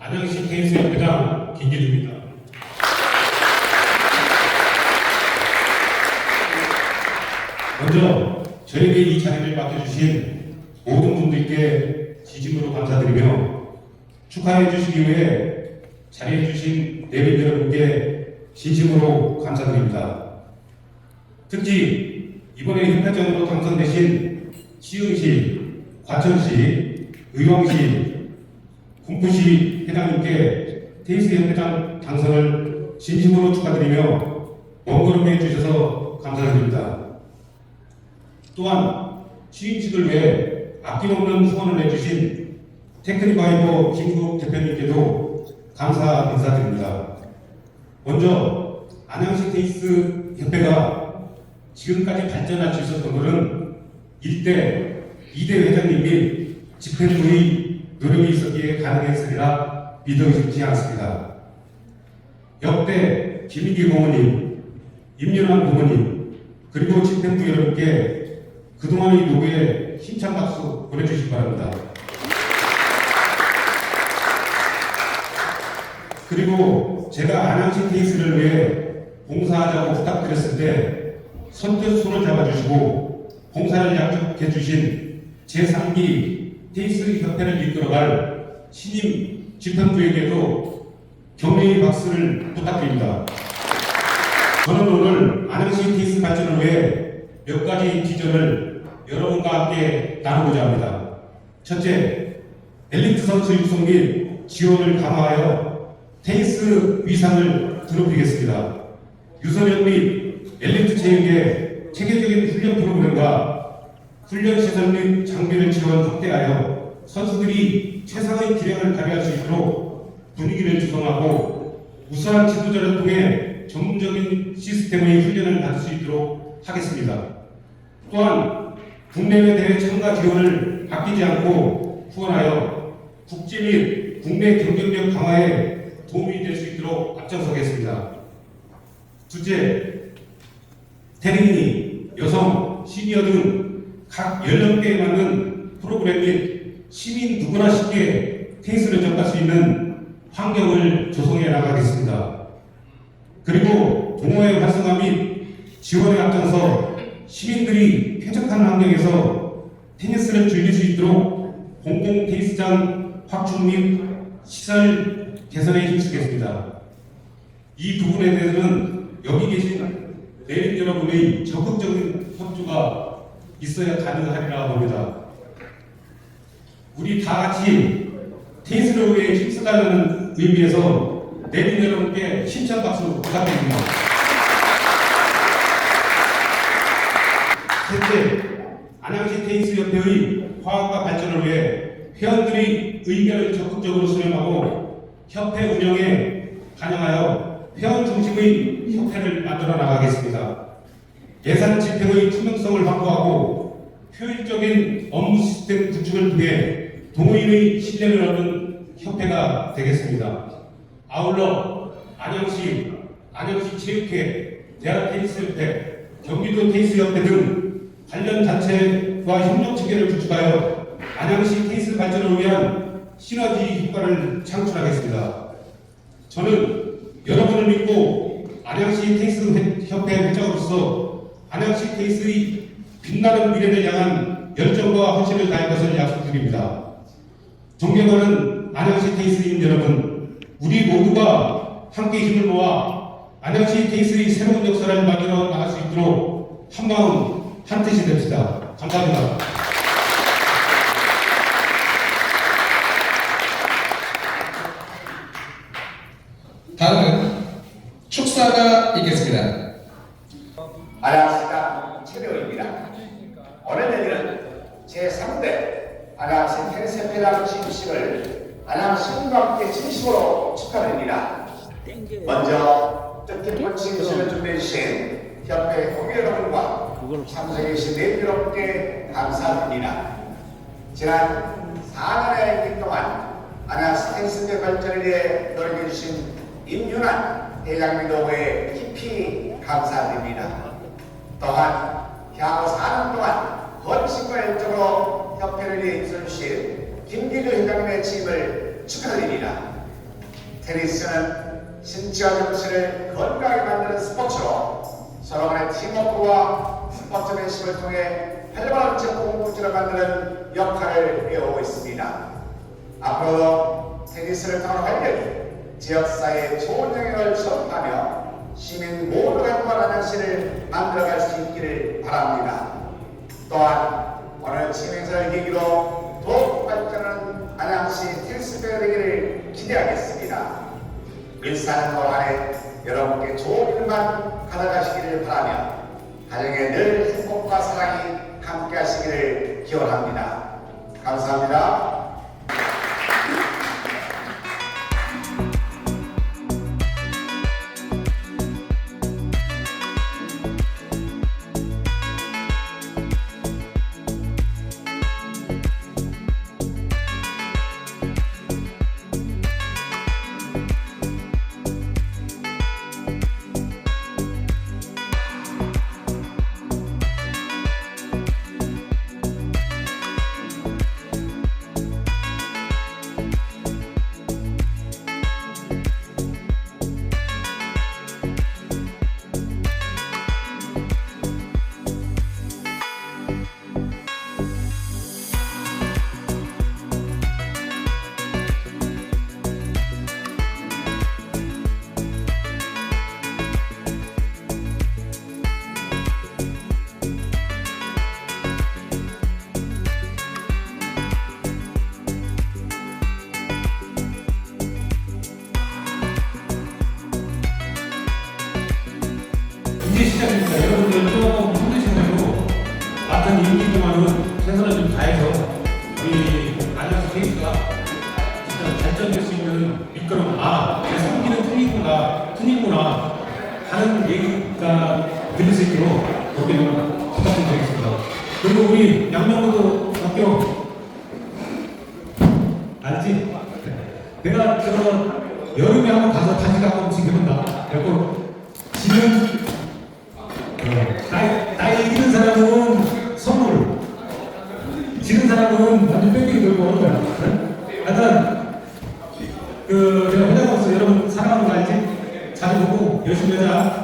안양시 협회장 김기주입니다. 먼저 저에게 이 자리를 맡겨주신 모든 분들께 진심으로 감사드리며 축하해 주시기 위해 자리해 주신 내빈 여러분께 진심으로 감사드립니다. 특히 이번에 협회장으로 당선되신 시흥시, 과천시, 의왕시, 군부시 회장님께 테이스 협회장 당선을 진심으로 축하드리며 원걸음 해 주셔서 감사드립니다. 또한 취임식을 위해 아낌없는 후원을 해주신 테크니바이버 김국 대표님께도 감사 인사드립니다. 먼저 안양시 테니스 협회가 지금까지 발전할 수 있었던 것은 1대 2대 회장님 및 집행부의 노력이 있었기에 가능했으리라 믿어지지 않습니다. 역대 김인기 고모님, 임윤환 고모님, 그리고 집행부 여러분께 그동안의 노고에 힘찬 박수 보내주시기 바랍니다. 그리고 제가 안양시 테이스를 위해 봉사하자고 부탁드렸을 때 선뜻 손을 잡아주시고 봉사를 약속해 주신 제3기 테이스 협회를 이끌어갈 신임 집행부에게도 격려의 박수를 부탁드립니다. 저는 오늘 안양시 테이스 발전을 위해 몇 가지 비전을 여러분과 함께 나누고자 합니다. 첫째, 엘리트 선수 육성 및 지원을 강화하여 테니스 위상을 드높이겠습니다. 유소년 및 엘리트 체육의 체계적인 훈련 프로그램과 훈련 시설 및 장비를 지원 확대하여 선수들이 최상의 기량을 발휘할 수 있도록 분위기를 조성하고 우수한 지도자를 통해 전문적인 시스템의 훈련을 받을 수 있도록 하겠습니다. 또한 국내외 대회 참가 지원을 아끼지 않고 후원하여 국제 및 국내 경쟁력 강화에 도움이 될 수 있도록 앞장서겠습니다. 둘째, 테니니, 여성, 시니어 등 각 연령대에 맞는 프로그램 및 시민 누구나 쉽게 테니스를 접할 수 있는 환경을 조성해 나가겠습니다. 그리고 동호회 활성화 및 지원에 앞장서 시민들이 쾌적한 환경에서 테니스를 즐길 수 있도록 공공 테니스장 확충 및 시설 개선에 힘쓰겠습니다. 이 부분에 대해서는 여기 계신 내린 여러분의 적극적인 협조가 있어야 가능하리라 봅니다. 우리 다 같이 테니스를 위해 힘쓰다는 의미에서 내린 여러분께 힘찬 박수 부탁드립니다. 셋째, 안양시 테니스 협회의 화합과 발전을 위해 회원들이 의견을 적극적으로 수렴하고 협회 운영에 반영하여 회원 중심의 협회를 만들어 나가겠습니다. 예산 집행의 투명성을 확보하고 효율적인 업무 시스템 구축을 통해 동호인의 신뢰를 얻는 협회가 되겠습니다. 아울러 안양시, 안양시 체육회, 대학 테니스협회, 경기도 테니스협회 등 관련 단체와 협력 체계를 구축하여 안양시 테니스 발전을 위한 시너지 효과를 창출하겠습니다. 저는 여러분을 믿고 안양시 테니스 협회 회장으로서 안양시 테니스의 빛나는 미래를 향한 열정과 헌신을 다할 것을 약속드립니다. 존경하는 안양시 테니스인 여러분, 우리 모두가 함께 힘을 모아 안양시 테니스의 새로운 역사를 만들어 나갈 수 있도록 한마음 한 뜻이 됩시다. 감사합니다. 다음은 축사가 있겠습니다. 안녕하십니까 최대호입니다. 오늘 내기는 제3대 안양시 테니스협회장 취임식을 안양시민과 함께 진심으로 축하드립니다. 먼저 뜻깊은 진술을 준비해 주신 협회 동료 여러분과 참석해 주신 내비롭게 감사드립니다. 지난 4년의 길 동안 안양시 텐스대 발전을 위해 노력해 주신 임윤환 대장님 도구에 깊이 감사드립니다. 또한 향후 4년 동안 헌신과 열정으로 협회를 위해 힘써주신 김기주 회장님의 취임을 축하드립니다. 테니스는 신체와 정신을 건강하게 만드는 간의 팀워크와 스포츠맨십을 통해 활발한 공동체를 만드는 역할을 해오고 있습니다. 앞으로도 테니스를 통한 활력이 지역사회에 좋은 영향을 전파하며 시민 모두가 행복한 안양시를 만들어갈 수 있기를 바랍니다. 또한 오늘 취임행사를 계기로 더욱 발전하는 안양시 테니스대가 되기를 기대하겠습니다. 일상 동안에 여러분께 좋은 일만 가져가시기를 바라며 가정에 늘 행복과 사랑이 함께 하시기를 기원합니다. 감사합니다. 시작입니다. 여러분들 조금 힘드시더라도 같은 임기 동안은 최선을 좀 다해서 우리 안양시 케이스가 진짜 발전될 수 있는 미끄럼 아, 내 성기는 틀리구나, 틀리구나 하는 얘기가 들릴 수 있도록 그렇게 좀 부탁드리겠습니다. 그리고 우리 양명도 학교 알지? 내가 저 여름에 한번 가서 다시 한번 지켜본다. 그리고 나이, 나이 이기는 사람은 선물, 지는 사람은 완전 뺑뺑이 돌고 오는 거야. 네? 하여튼, 그, 제가 회장으로서 여러분 사랑하는 거 알지? 잘 보고 열심히 하자.